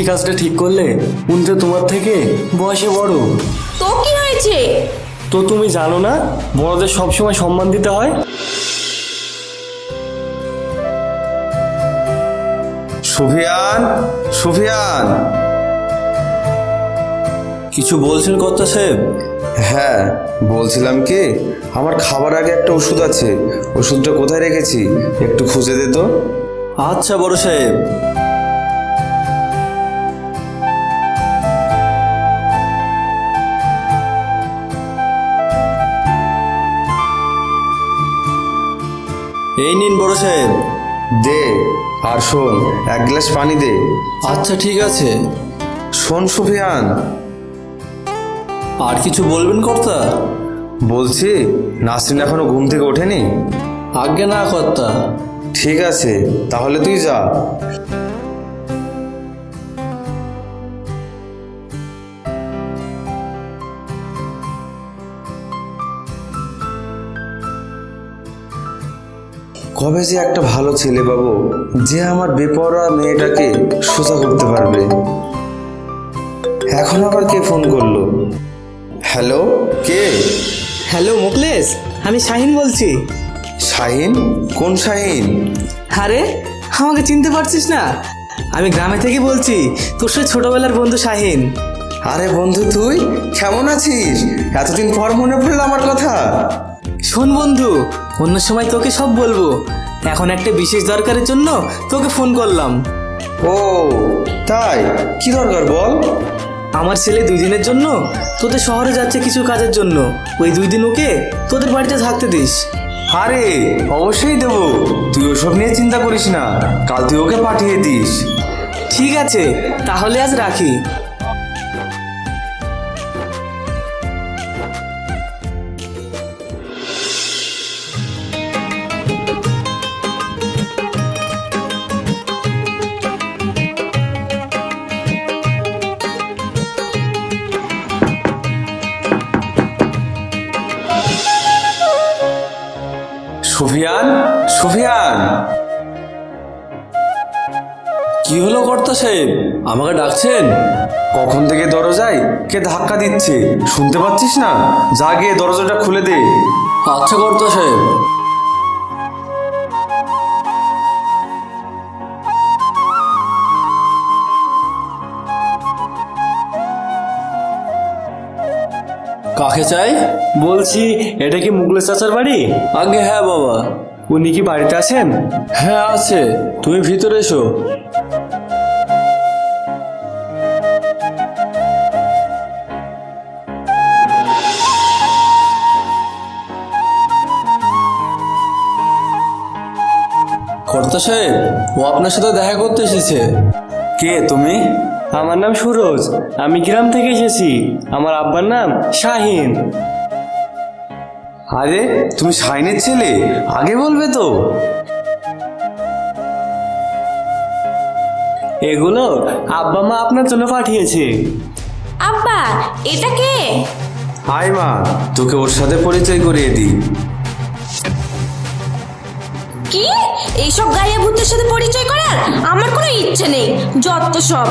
কি কাজটা ঠিক করলে? উনি তো তোমার থেকে বয়সে বড়। তো কি হয়েছে? তো তুমি জানো না বড়দের সবসময় সম্মান দিতে হয়? সুফিয়ান সুফিয়ান। কিছু বলছেন কর্তা সাহেব? হ্যাঁ বলছিলাম কি আমার খাবার আগে একটা ওষুধ আছে ওষুধটা কোথায় রেখেছি? একটু খুঁজে দে তো। আচ্ছা বড় সাহেব। এই নিন বড় সাহেব। দে আর শোন এক গ্লাস পানি দে। আচ্ছা ঠিক আছে। শোন সুফিয়ান। আর কিছু বলবেন কর্তা? বলছি নাসরিন এখনও ঘুম থেকে ওঠেনি? আজ্ঞে না কর্তা। ঠিক আছে তাহলে তুই যা। কবে যে একটা ভালো ছেলে পাবো যে আমার বেপরোয়া মেয়েটাকে সোজা করতে পারবে। এখন আবার কে ফোন করল? হ্যালো কে? হ্যালো মুকলেশ আমি শাহিন বলছি। শাহিন? কোন শাহিন? আরে আমাকে চিনতে পারছিস না? আমি গ্রামে থেকে বলছি তোর সাথে ছোটবেলার বন্ধু শাহিন। আরে বন্ধু তুই কেমন আছিস? এতদিন পর মনে পড়ল আমার কথা। শোন বন্ধু অন্য সময় তোকে সব বলব। এখন একটা বিশেষ দরকারের জন্য তোকে ফোন করলাম। ও তাই? কি দরকার বল? আমার ছেলে দুই দিনের জন্য তোদের শহরে যাচ্ছে কিছু কাজের জন্য। ওই দুই দিন ওকে তোদের বাড়িতে থাকতে দিস। আরে অবশ্যই দেবো। তুই ওসব নিয়ে চিন্তা করিস না। কাল তুই ওকে পাঠিয়ে দিস। ঠিক আছে তাহলে আজ রাখি। সুফিয়ান! কি হলো কর্তা সাহেব? আমাকে ডাকছেন? কখন থেকে দরজায় কে ধাক্কা দিচ্ছে? শুনতে পাচ্ছিস না? যা গিয়ে দরজাটা খুলে দে। আচ্ছা কর্তা সাহেব। কাকে চাই? বলছি, এটা কি মুগলেশ চাচার বাড়ি? আগে হ্যাঁ বাবা। উনি কি বাড়িতে আছেন? হ্যাঁ আছে। তুমি ভিতরে এসো। কর্তা সাহেব ও আপনার সাথে দেখা করতে এসেছে। কে তুমি? আমার নাম সুরজ। আমি গ্রাম থেকে এসেছি। আমার আব্বার নাম শাহিন। আরে তুমি শাইনের ছেলে? আগে বলবে তো। এগুলো আব্বা মা আপনার জন্য পাঠিয়েছে। আব্বা এটা কে? আয় মা তোকে ওর সাথে পরিচয় করিয়ে দিই। কি? এইসব গায়ে ভূতের সাথে পরিচয় করার? আমার কোনো ইচ্ছে নেই। যত সব।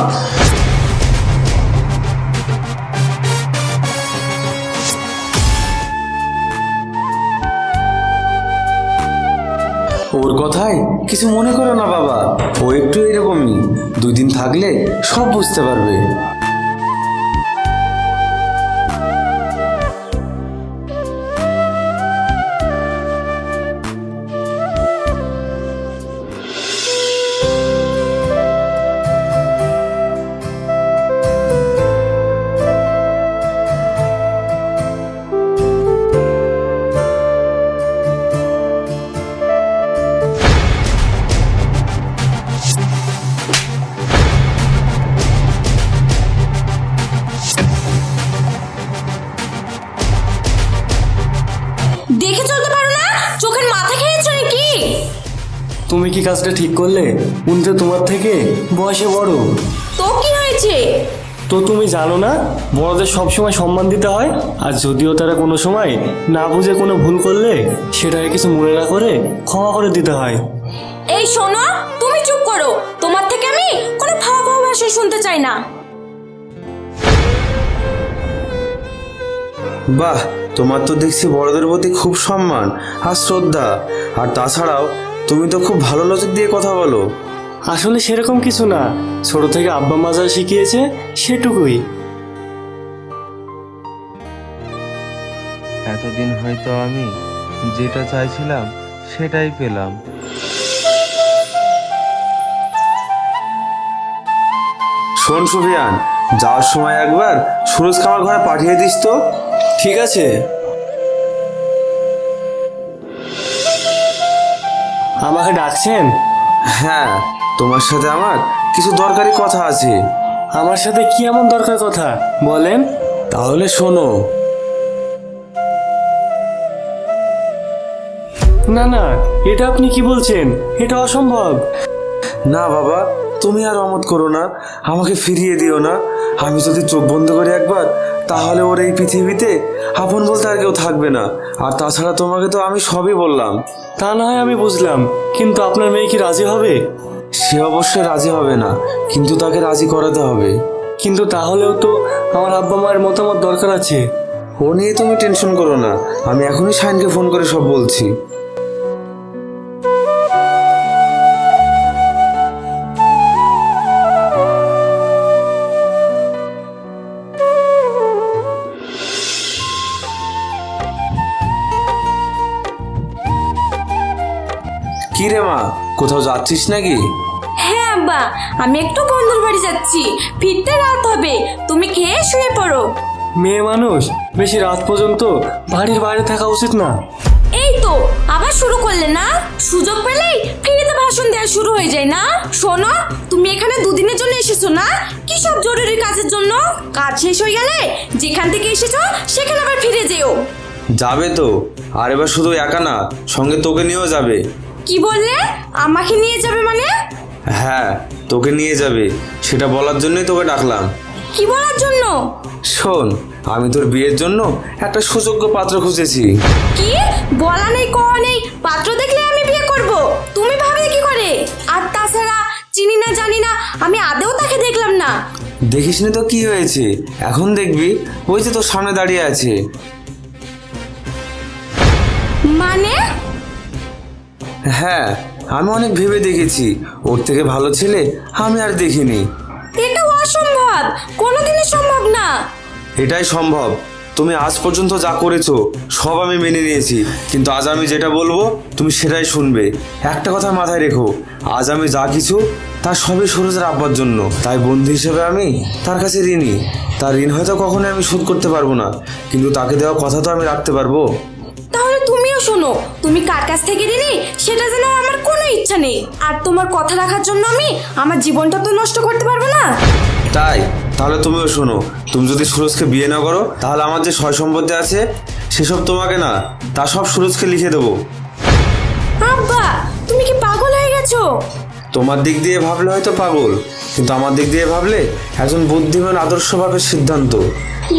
ওর কথায় কিছু মনে করো না বাবা। ও একটু এরকমই। দুই দিন থাকলে সব বুঝতে পারবে। কি কাজটা ঠিক করলে? উনি তো তোমার থেকে বয়সে বড়। তো কি হয়েছে? তো তুমি জানো না বড়দের সবসময় সম্মান দিতে হয় আর যদিও তারা কোনো সময় না বুঝে কোনো ভুল করলে সেটাকে কিছু মনে না করে ক্ষমা করে দিতে হয়। এই শোনো তুমি চুপ করো। তোমার থেকে আমি কোনো ভাবা ভাবা ভাষা শুনতে চাই না। বাহ তোমার তো দেখছি বড়দের প্রতি খুব সম্মান আর শ্রদ্ধা। আর তাছাড়াও তুমি তো খুব ভালো লজিক দিয়ে কথা বলো। আসলে সেরকম কিছু না। ছোট থেকে আব্বা মাজা শিখিয়েছে সেটুকুই। এতদিন হয়তো আমি যেটা চাইছিলাম সেটাই পেলাম। শোন সুফিয়ান যাওয়ার সময় একবার সুরজকে আমার ঘরে পাঠিয়ে দিস তো। ঠিক আছে। আমাকে ডাকছেন? হ্যাঁ তোমার সাথে আমার কিছু দরকারি কথা আছে। আমার সাথে কি এমন দরকার কথা? বলেন। তাহলে শোনো। না না এটা আপনি কি বলছেন? এটা অসম্ভব। না বাবা তুমি আর অমত করো না। আমাকে ফিরিয়ে দিও না। আমি যদি চোখ বন্ধ করি একবার তাহলে ওর এই পৃথিবীতে আপন বলতে আর কেউ থাকবে না। আর তাছাড়া তোমাকে তো আমি সবই বললাম। তা না হয় আমি বুঝলাম, কিন্তু আপনার মেয়ে কি রাজি হবে? সে অবশ্যই রাজি হবে না, কিন্তু তাকে রাজি করাতে হবে। কিন্তু তাহলেও তো আমার আব্বা মায়ের মতামত দরকার আছে। ও নিয়ে তুমি টেনশন করো না, আমি এখনই শাইনকে ফোন করে সব বলছি। কোথাও যাচ্ছিস নাকি? হ্যাঁ আব্বা আমি একটু বন্ধুর বাড়ি যাচ্ছি। ফিরতে রাত হবে। তুমি খেয়ে শুয়ে পড়ো। মেয়ে মানুষ বেশি রাত পর্যন্ত বাড়ির বাইরে থাকা উচিত না। এই তো আবার শুরু করলে না? সুযোগ পেলেই ফ্রিতে ভাষণ দেওয়া শুরু হয়ে যায় না? শোনো তুমি এখানে দুদিনের জন্য এসেছ না? কি সব জরুরি কাজের জন্য? কাজ শেষ হয়ে গেলে যেখান থেকে এসেছ সেখানে আবার ফিরে যেও। যাবে তো। আর এবার শুধু একা না সঙ্গে তোকে নিয়েও যাবে। কি বললে? আমাকে নিয়ে যাবে মানে? হ্যাঁ তোকে নিয়ে যাবে। সেটা বলার জন্যই তোকে ডাকলাম। কি বলার জন্য? শোন আমি তোর বিয়ের জন্য একটা সুযোগ্য পাত্র খুঁজেছি। কি? বলা নেই কওয়া নেই। পাত্র দেখলে আমি বিয়ে করব। তুমি ভাবে কি করে? আর তাছাড়া চিনি না জানি না আমি আদেও তাকে দেখলাম না। দেখিসনি তো কি হয়েছে? এখন দেখবি ওই যে তোর সামনে দাঁড়িয়ে আছে। মানে? হ্যাঁ আমি অনেক ভেবে দেখেছি। ওর থেকে ভালো ছেলে আমি আর দেখিনি। এটা অসম্ভব। কোনোদিনই সম্ভব না। এটাই সম্ভব। তুমি আজ পর্যন্ত যা করেছ সব আমি মেনে নিয়েছি। কিন্তু আজ আমি যেটা বলব তুমি সেটাই শুনবে। একটা কথা মাথায় রেখো আজ আমি যা কিছু তার সবই সুরজের আব্বার জন্য। তাই বন্ধু হিসেবে আমি তার কাছে ঋণী। তার ঋণ হয়তো কখনোই আমি শোধ করতে পারব না। কিন্তু তাকে দেওয়া কথা তো আমি রাখতে পারব। তুমিও শোনো তুমি কার কাছ থেকে নিলে সেটা যেন আমার কোনো ইচ্ছা নেই। আর তোমার কথা রাখার জন্য আমি আমার জীবনটা তো নষ্ট করতে পারব না। তাই? তাহলে তুমিও শোনো তুমি যদি সুরজকে বিয়ে না করো তাহলে আমার যে সয় সম্পত্তি আছে সেসব তোমাকে না তা সব সুরজকে লিখে দেবো। আব্বা তুমি কি পাগল হয়ে গেছো? তোমার দিক দিয়ে ভাবলে হয়তো পাগল কিন্তু আমার দিক দিয়ে ভাবলে একজন বুদ্ধিমান আদর্শভাবে সিদ্ধান্ত।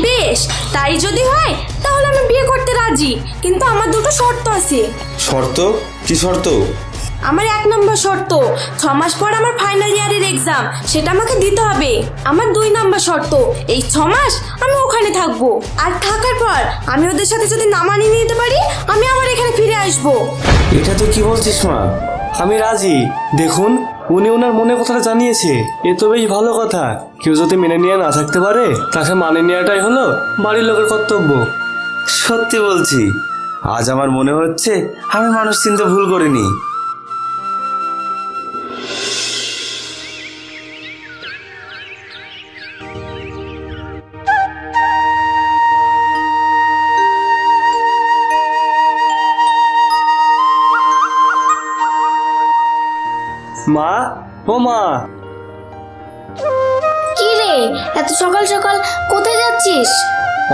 বেশ তাই যদি হয় তাহলে আমি বিয়ে করতে রাজি। কিন্তু আমার দুটো শর্ত আছে। শর্ত? কি শর্ত? আমার এক নম্বর শর্ত ছ মাস পর আমার ফাইনাল ইয়ারের এক্সাম সেটা আমাকে দিতে হবে। আমার দুই নম্বর শর্ত এই ছ মাস আমি ওখানে থাকব। আর থাকার পর আমি ওদের সাথে যদি না মানিয়ে নিতে পারি আমি আবার এখানে ফিরে আসব। এটা তুই কি বলছিস মা? আমি রাজি। দেখুন, উনি ওনার মনে কথাটা জানিয়েছে। এ তো বেশ ভালো কথা। কেউ যদি মেনে নিয়ে না থাকতে পারে, তাকে মানে নেওয়াটাই হলো বাড়ির লোকের কর্তব্য। সত্যি বলছি, আজ আমার মনে হচ্ছে আমি মানুষ চিন্তা ভুল করিনি। মা ও মা। কি রে এত সকাল সকাল কোথায় যাচ্ছিস?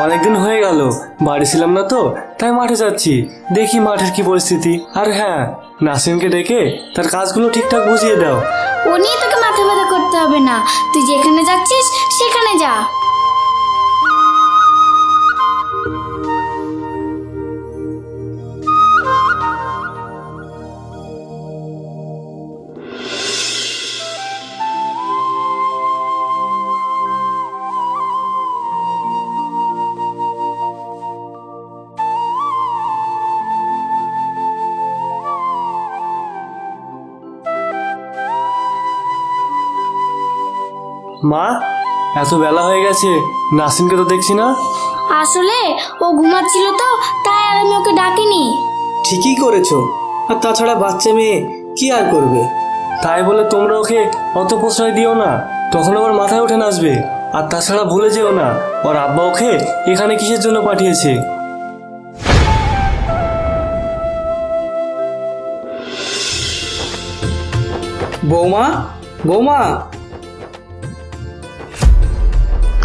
অনেকদিন হয়ে গেল বাড়ি ছিলাম না তো তাই মাঠে যাচ্ছি। দেখি মাঠের কি পরিস্থিতি। আর হ্যাঁ নাসিমকে ডেকে তার কাজগুলো ঠিকঠাক বুঝিয়ে দাও। ও নিয়ে তোকে মাথা ব্যথা করতে হবে না। তুই যেখানে যাচ্ছিস সেখানে যা। মা এত বেলা হয়ে গেছে নাসিনকে তো দেখছি না। আসলে ও ঘুমাচ্ছিল তো তাই আর আমি ওকে ডাকিনি। ঠিকই করেছ। আর তাছাড়া বাচ্চা মেয়ে কি আর করবে? তাই বলে তোমরা ওকে অত প্রশ্রয় দিও না। তখন আবার মাথায় উঠে নাচবে। আর তাছাড়া ভুলে যেও না ওর আব্বা ওকে এখানে কিসের জন্য পাঠিয়েছে? বৌমা বৌমা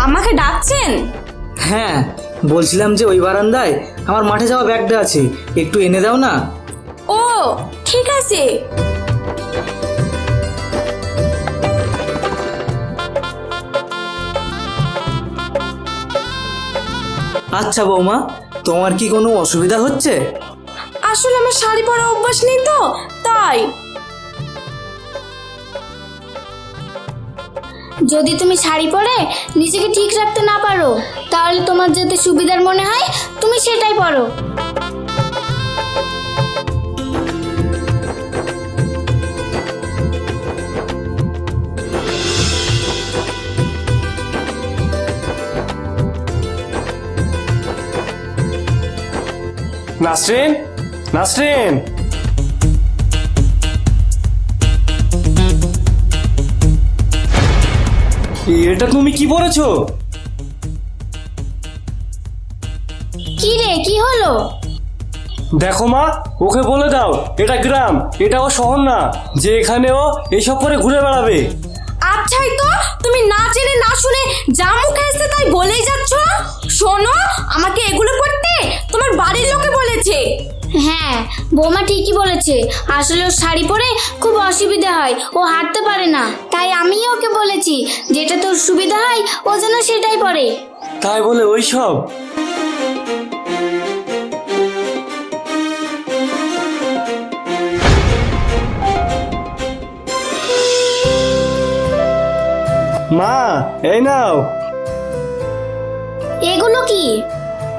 আমাকে ডাকছেন? হ্যাঁ বলছিলাম যে ওই বারান্দায় আমার মাঠে যাওয়া ব্যাগটা আছে একটু এনে দাও না। ও ঠিক আছে। আচ্ছা বৌমা তোমার কি কোনো অসুবিধা হচ্ছে? আসলে আমার শাড়ি পরা অভ্যাস নেই তো তাই। যদি তুমি শাড়ি পরে নিজেকে ঠিক রাখতে না পারো, তাহলে তোমার যাতে সুবিধার মনে হয়, তুমি সেটাই পরো। নাসরিন নাসরিন। এটা তুমি কি পরেছো কি রে কি হলো? দেখো মা ওকে বলে দাও এটা গ্রাম এটা ও শহর না যে এখানে ও এইসব করে ঘুরে বেড়াবে। আচ্ছাই তো তুমি না জেনে না শুনে যা মুখে এসে তাই বলেই যাচ্ছ? শোনো আমাকে এগুলো করতে তোমার বাড়ির লোকে বলেছে। হ্যাঁ বৌমা ঠিকই বলেছে। আসলে ওর শাড়ি পরে খুব অসুবিধা হয় ও হাঁটতে পারে না। তাই আমিই ওকে বলেছি যেটা তোর সুবিধা হয় ও যেন সেটাই পরে। তাই বলে ওইসব? মা এই নাও। এগুলো কি?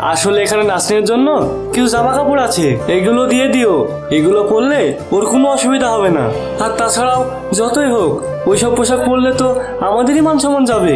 আসলে এখানে নাচনের জন্য কিছু জামা কাপড় আছে। এগুলো দিয়ে দিও। এগুলো পরলে ওর কোনো অসুবিধা হবে না। আর তাছাড়াও যতই হোক, ওইসব পোশাক পরলে তো আমাদেরই মান সম্মান যাবে।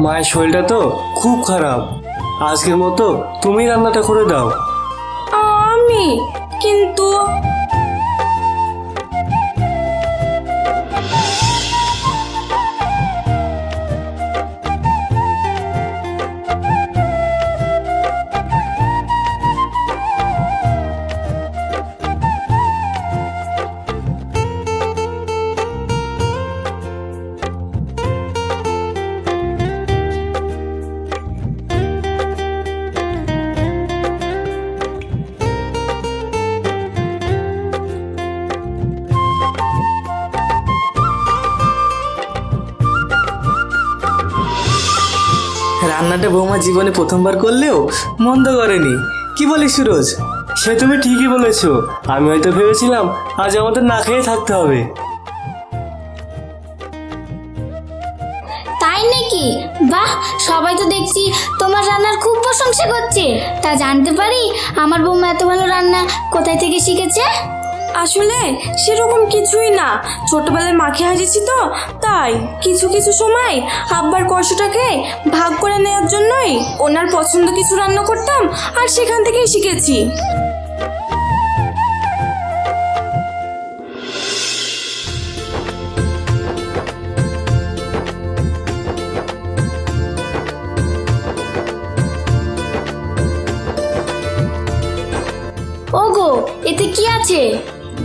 মায়ের শরীরটা তো খুব খারাপ। আজকের মতো তুমি রান্নাটা করে দাও। আমি? কিন্তু রান্নাটা বৌমা জীবনে প্রথমবার করলেও মন্দ করেনি। কি বলিস সুরজ? সে তুমি ঠিকই বলেছ। আমি হয়তো ভেবেছিলাম আজ আমাদের না খেয়ে থাকতে হবে। তাই নাকি? বাহ, সবাই তো দেখছি তোমার রান্নার খুব প্রশংসা করছে। তা জানতে পারি আমার বৌমা এত ভালো রান্না কোথায় থেকে শিখেছে? আসলে সেরকম কিছুই না। ছোটবেলায় মাখে হাজেছি তো, তাই কিছু কিছু সময় আব্বার কষ্টটাকে ভাগ করে নেওয়ার জন্যই ওনার পছন্দ কিছু রান্না করতাম আর সেখান থেকেই শিখেছি। এতে কি আছে?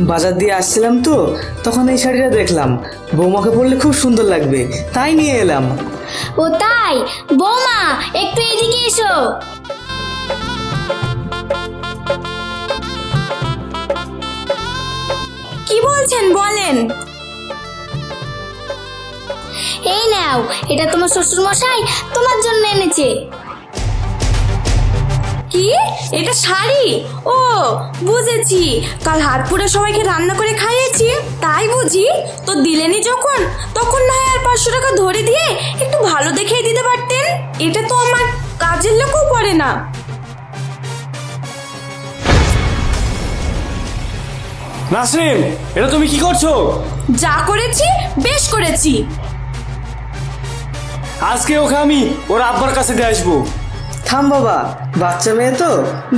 বাজার দিয়ে আসছিলাম তো, তখন এই শাড়িটা দেখলাম। বৌমাকে পরলে খুব সুন্দর লাগবে, তাই নিয়ে এলাম। ও তাই? বৌমা, একটু এদিকে এসো। কি বলছেন, বলেন? এই নাও, এটা তোমার শ্বশুর মশাই তোমার জন্য এনেছে। কি? এটা শাড়ি? ও বুঝেছি। কাল হাত পুড়ে সবাইকে রান্না করে খাইয়েছি? তাই বুঝি? তো দিলেনি যখন? তখন না আর পাঁচশো টাকা ধরে দিয়ে একটু ভালো দেখেই দিতে পারতেন? এটা তো আমার কাজের লোকও পড়ে না। নাসরিন এটা তুমি কি করছ? যা করেছি বেশ করেছি। আজকে ওকে আমি ওর আব্বার কাছে দিয়ে আসব। থাম বাবা, বাচ্চা মেয়ে তো,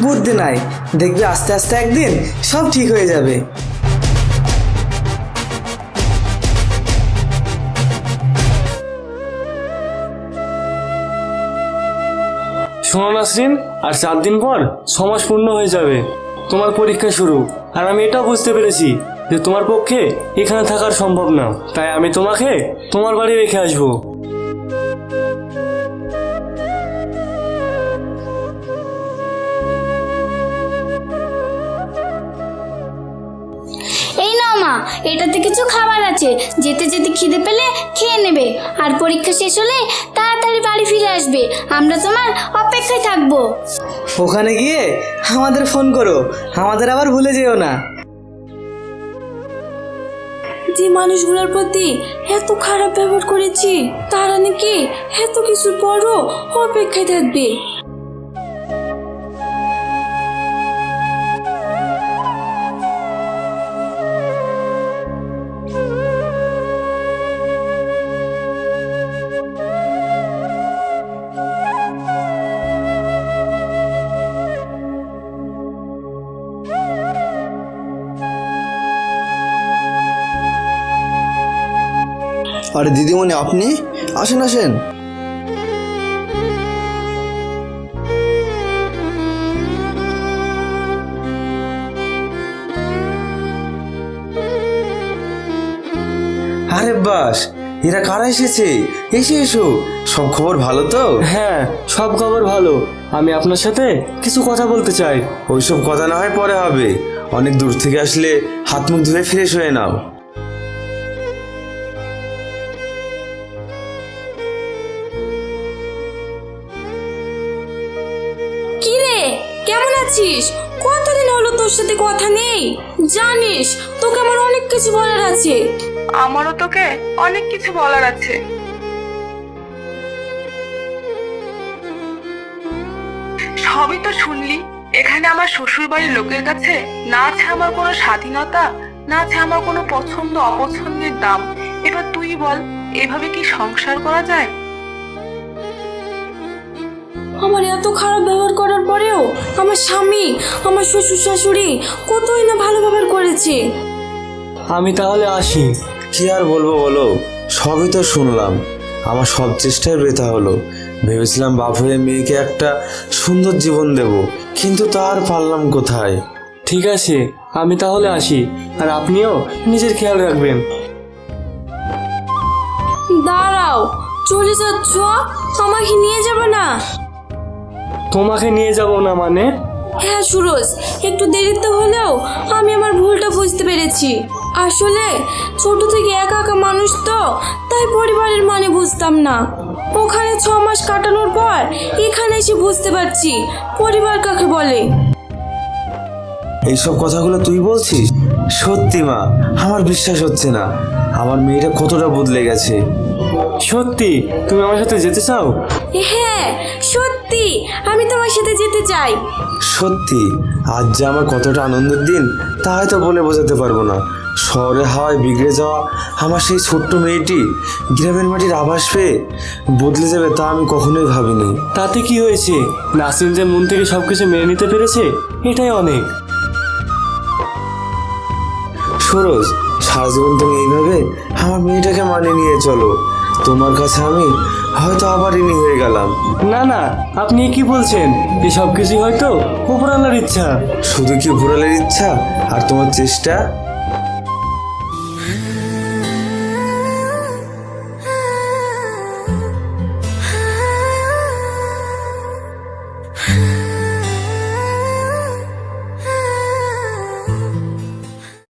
বুদ্ধি নাই। দেখবে আস্তে আস্তে একদিন সব ঠিক হয়ে যাবে। শোনো নাসরিন, আর চার দিন পর সমাজ পূর্ণ হয়ে যাবে। তোমার পরীক্ষা শুরু, আর আমি এটাও বুঝতে পেরেছি যে তোমার পক্ষে এখানে থাকার সম্ভব না। তাই আমি তোমাকে তোমার বাড়ি রেখে আসব। এটাতে কিছু খাবার আছে। যেতে যেতে খিদে পেলে খেয়ে নেবে। আর পরীক্ষা শেষ হলে তাড়াতাড়ি বাড়ি ফিরে আসবে। আমরা তোমার অপেক্ষায় থাকব। ওখানে গিয়ে আমাদের ফোন করো। আমাদের আবার ভুলে যেও না। যে মানুষগুলোর প্রতি এত খারাপ ব্যবহার করেছি তারা নাকি এত কিছু পরও অপেক্ষায় থাকবে। আরে দিদিমণি আপনি? আসেন আসেন। আরে বাস এরা কারা এসেছে? এসে এসো। সব খবর ভালো তো? হ্যাঁ সব খবর ভালো। আমি আপনার সাথে কিছু কথা বলতে চাই। ওইসব কথা না হয় পরে হবে। অনেক দূর থেকে আসলে হাত মুখ ধুয়ে ফ্রেশ হয়ে নাও। আছিস কতদিন হলো তোর সাথে কথা নেই? জানিস, তোকে আমার অনেক কিছু বলার আছে। আমারও তোকে অনেক কিছু বলার আছে। সবই তো শুনলি, এখানে আমার শ্বশুর বাড়ির লোকের কাছে না আছে আমার কোনো স্বাধীনতা, না আছে আমার কোনো পছন্দ অপছন্দের দাম। এবার তুই বল, এভাবে কি সংসার করা যায়? আমার এত খারাপ ব্যবহার করার পরেও আমার স্বামী আমার শ্বশুর শাশুড়ি কতই না ভালো ব্যবহার করেছে? আমি তাহলে আসি। কি আর বলব বলো? সবই তো শুনলাম। আমার সব চেষ্টায় বৃথা হলো। ভেবেছিলাম বাপ হয়ে মেয়েকে একটা সুন্দর জীবন দেব কিন্তু তার পারলাম কোথায়? ঠিক আছে আমি তাহলে আসি। আর আপনিও নিজের খেয়াল রাখবেন। দাঁড়াও চলে যাচ্ছ? আমাকে নিয়ে যাবে না? তোমাকে নিয়ে যাব না মানে? হ্যাঁ সুরজ একটু দেরিতে হলেও আমি আমার ভুলটা বুঝতে পেরেছি। আসলে ছোট থেকে একা একা মানুষ তো তাই পরিবারের মানে বুঝতাম না। ওখানে ছ মাস কাটানোর পর এখানে এসে বুঝতে পারছি পরিবার কাকে বলে। এইসব কথাগুলো তুই বলছিস? সত্যি মা আমার বিশ্বাস হচ্ছে না। আমার মেয়েটা কতটা বদলে গেছে। সত্যি? তুমি আমার সাথে যেতে চাও? হ্যাঁ সত্যি। আমি তোমার সাথে যেতে চাই। সত্যি? আজ যে আমার কতটা আনন্দের দিন তা হয়তো বলে বোঝাতে পারব না। শহরে হাওয়ায় বিগড়ে যাওয়া আমার সেই ছোট্ট মেয়েটি গ্রামের মাটির আভাস পেয়ে বদলে যাবে তা আমি কখনোই ভাবিনি। তাতে কি হয়েছে? নাসিম যে মন থেকে সব কিছু মেনে নিতে পেরেছে এটাই অনেক। সরোজ সারা জীবন তুমি এইভাবে আমার মেয়েটাকে মানে নিয়ে চলো। তোমার কাছে আমি হয়তো আবার ঋণী হয়ে গেলাম। না না আপনি কি বলছেন? এসব কিছুই হয়তো উপরাল্লার ইচ্ছা। শুধু কি ভুরালের ইচ্ছা আর তোমার চেষ্টা?